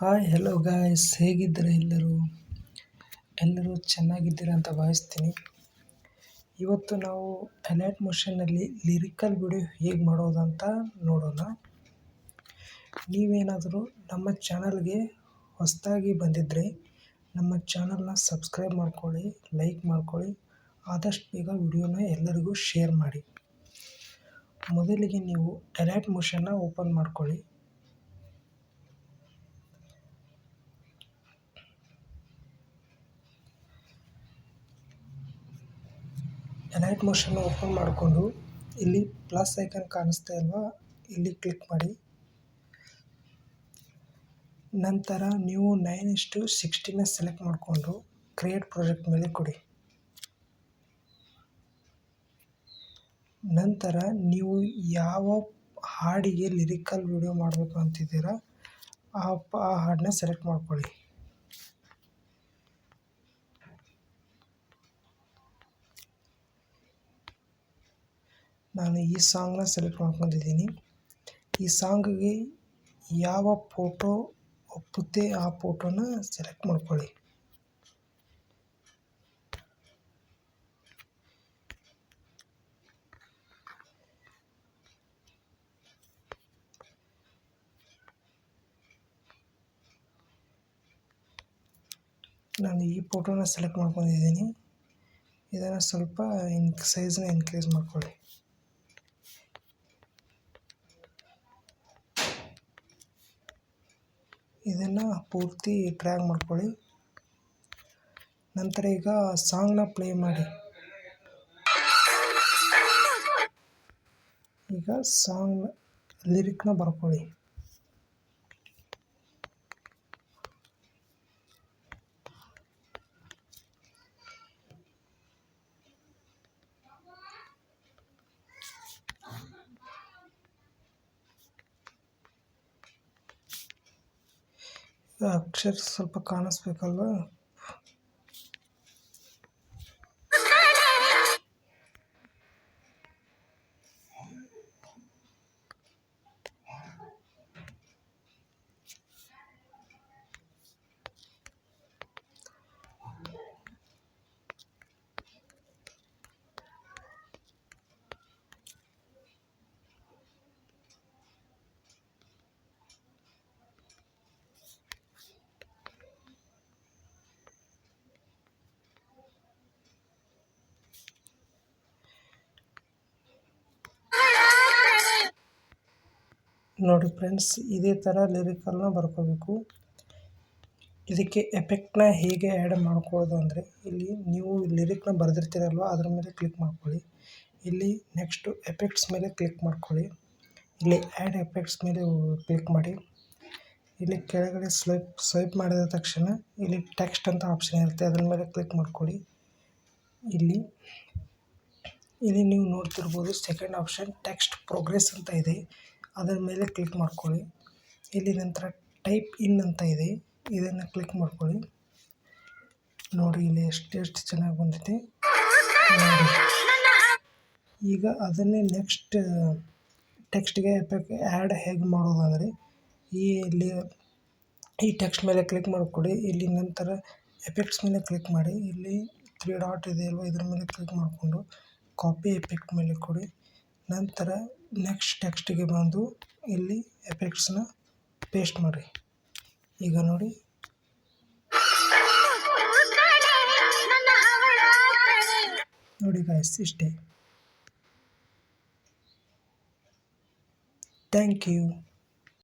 Hi hello guys ಹೇಗಿದ್ದೀರಾ ಎಲ್ಲರೂ? ಎಲ್ಲರೂ ಚೆನ್ನಾಗಿದ್ದೀರಾ ಅಂತ ಭಾವಿಸ್ತೀನಿ. ಇವತ್ತು ನಾವು ಅಲ್ಯಾಟ್ ಮೋಷನ್ನಲ್ಲಿ ಲಿರಿಕಲ್ ವಿಡಿಯೋ ಹೇಗೆ ಮಾಡೋದಂತ ನೋಡೋಣ. ನೀವೇನಾದರೂ ನಮ್ಮ ಚಾನಲ್ಗೆ ಹೊಸದಾಗಿ ಬಂದಿದ್ದರೆ ನಮ್ಮ ಚಾನಲ್ನ ಸಬ್ಸ್ಕ್ರೈಬ್ ಮಾಡ್ಕೊಳ್ಳಿ ಲೈಕ್ ಮಾಡ್ಕೊಳ್ಳಿ, ಆದಷ್ಟು ಬೇಗ ವಿಡಿಯೋನ ಎಲ್ಲರಿಗೂ ಶೇರ್ ಮಾಡಿ. ಮೊದಲಿಗೆ ನೀವು ಅಲ್ಯಾಟ್ ಮೋಷನ್ನ ಓಪನ್ ಮಾಡ್ಕೊಳ್ಳಿ. ಎಲೈಟ್ ಮೋಷನ್ ಓಪನ್ ಮಾಡಿಕೊಂಡು ಇಲ್ಲಿ ಪ್ಲಸ್ ಐಕನ್ ಕಾಣಿಸ್ತಾ ಇಲ್ವಾ? ಇಲ್ಲಿ ಕ್ಲಿಕ್ ಮಾಡಿ. ನಂತರ ನೀವು ನೈನ್ ಇಷ್ಟು ಸಿಕ್ಸ್ಟಿನ ಸೆಲೆಕ್ಟ್ ಮಾಡಿಕೊಂಡು ಕ್ರಿಯೇಟ್ ಪ್ರಾಜೆಕ್ಟ್ ಮೇಲೆ ಕೊಡಿ. ನಂತರ ನೀವು ಯಾವ ಹಾಡಿಗೆ ಲಿರಿಕಲ್ ವಿಡಿಯೋ ಮಾಡಬೇಕು ಅಂತಿದ್ದೀರಾ, ಆ ಆ ಹಾಡನ್ನ ಸೆಲೆಕ್ಟ್ ಮಾಡ್ಕೊಳ್ಳಿ. ನಾನು ಈ ಸಾಂಗ್ನ ಸೆಲೆಕ್ಟ್ ಮಾಡ್ಕೊಂಡಿದ್ದೀನಿ. ಈ ಸಾಂಗಿಗೆ ಯಾವ ಫೋಟೋ ಒಪ್ಪುತ್ತೆ ಆ ಫೋಟೋನ ಸೆಲೆಕ್ಟ್ ಮಾಡ್ಕೊಳ್ಳಿ. ನಾನು ಈ ಫೋಟೋನ ಸೆಲೆಕ್ಟ್ ಮಾಡ್ಕೊಂಡಿದ್ದೀನಿ. ಇದನ್ನು ಸ್ವಲ್ಪ ಇನ್ ಸೈಜ್ನ ಇನ್ಕ್ರೀಸ್ ಮಾಡ್ಕೊಳ್ಳಿ. ಇದನ್ನು ಪೂರ್ತಿ ಟ್ರ್ಯಾಕ್ ಮಾಡ್ಕೊಳ್ಳಿ. ನಂತರ ಈಗ ಸಾಂಗ್ನ ಪ್ಲೇ ಮಾಡಿ. ಈಗ ಸಾಂಗ್ ಲಿರಿಕ್ನ ಬರ್ಕೊಳ್ಳಿ. ಅಕ್ಷರ ಸ್ವಲ್ಪ ಕಾಣಿಸ್ಬೇಕಲ್ವ? ನೋಡಿ ಫ್ರೆಂಡ್ಸ್, ಇದೇ ಥರ ಲಿರಿಕಲ್ನ ಬರ್ಕೋಬೇಕು. ಇದಕ್ಕೆ ಎಫೆಕ್ಟ್ನ ಹೇಗೆ ಆ್ಯಡ್ ಮಾಡ್ಕೊಳ್ಳೋದು ಅಂದರೆ, ಇಲ್ಲಿ ನೀವು ಲಿರಿಕ್ನ ಬರೆದಿರ್ತೀರಲ್ವ, ಅದ್ರ ಮೇಲೆ ಕ್ಲಿಕ್ ಮಾಡ್ಕೊಳ್ಳಿ. ಇಲ್ಲಿ ನೆಕ್ಸ್ಟು ಎಫೆಕ್ಟ್ಸ್ ಮೇಲೆ ಕ್ಲಿಕ್ ಮಾಡ್ಕೊಳ್ಳಿ. ಇಲ್ಲಿ ಆ್ಯಡ್ ಎಫೆಕ್ಟ್ಸ್ ಮೇಲೆ ಕ್ಲಿಕ್ ಮಾಡಿ. ಇಲ್ಲಿ ಕೆಳಗಡೆ ಸ್ವೈಪ್ ಸ್ವೈಪ್ ಮಾಡಿದ ತಕ್ಷಣ ಇಲ್ಲಿ ಟೆಕ್ಸ್ಟ್ ಅಂತ ಆಪ್ಷನ್ ಇರುತ್ತೆ, ಅದ್ರ ಮೇಲೆ ಕ್ಲಿಕ್ ಮಾಡ್ಕೊಳ್ಳಿ. ಇಲ್ಲಿ ಇಲ್ಲಿ ನೀವು ನೋಡ್ತಿರ್ಬೋದು ಸೆಕೆಂಡ್ ಆಪ್ಷನ್ ಟೆಕ್ಸ್ಟ್ ಪ್ರೋಗ್ರೆಸ್ ಅಂತ ಇದೆ. ಅದರ ಮೇಲೆ ಕ್ಲಿಕ್ ಮಾಡ್ಕೊಳ್ಳಿ. ಇಲ್ಲಿ ನಂತರ ಟೈಪ್ ಇನ್ ಅಂತ ಇದೆ. ಇದನ್ನು ಕ್ಲಿಕ್ ಮಾಡ್ಕೊಳ್ಳಿ. ನೋಡಿ, ಇಲ್ಲಿ ಎಷ್ಟು ಎಷ್ಟು ಚೆನ್ನಾಗಿ ಬಂದಿದೆ. ಈಗ ಅದನ್ನೇ ನೆಕ್ಸ್ಟ್ ಟೆಕ್ಸ್ಟ್ಗೆ ಎಫೆಕ್ಟ್ ಆ್ಯಡ್ ಹೇಗೆ ಮಾಡೋದು ಅಂದರೆ ಈ ಇಲ್ಲಿ ಈ ಟೆಕ್ಸ್ಟ್ ಮೇಲೆ ಕ್ಲಿಕ್ ಮಾಡಿಕೊಡಿ ಇಲ್ಲಿ ನಂತರ ಎಫೆಕ್ಟ್ಸ್ ಮೇಲೆ ಕ್ಲಿಕ್ ಮಾಡಿ. ಇಲ್ಲಿ ತ್ರೀ ಡಾಟ್ ಇದೆ ಅಲ್ವಾ? ಇದ್ರ ಮೇಲೆ ಕ್ಲಿಕ್ ಮಾಡಿಕೊಂಡು ಕಾಪಿ ಎಫೆಕ್ಟ್ ಮೇಲೆ ಕೊಡಿ. ನಂತರ ನೆಕ್ಸ್ಟ್ ಟೆಕ್ಸ್ಟಿಗೆ ಬಂದು ಇಲ್ಲಿ ಎಫೆಕ್ಟ್ಸ್ನ ಪೇಸ್ಟ್ ಮಾಡಿ ಈಗ ನೋಡಿ. ನೋಡಿ ಗಾಯ್ಸ್ ಇಷ್ಟೇ. Thank you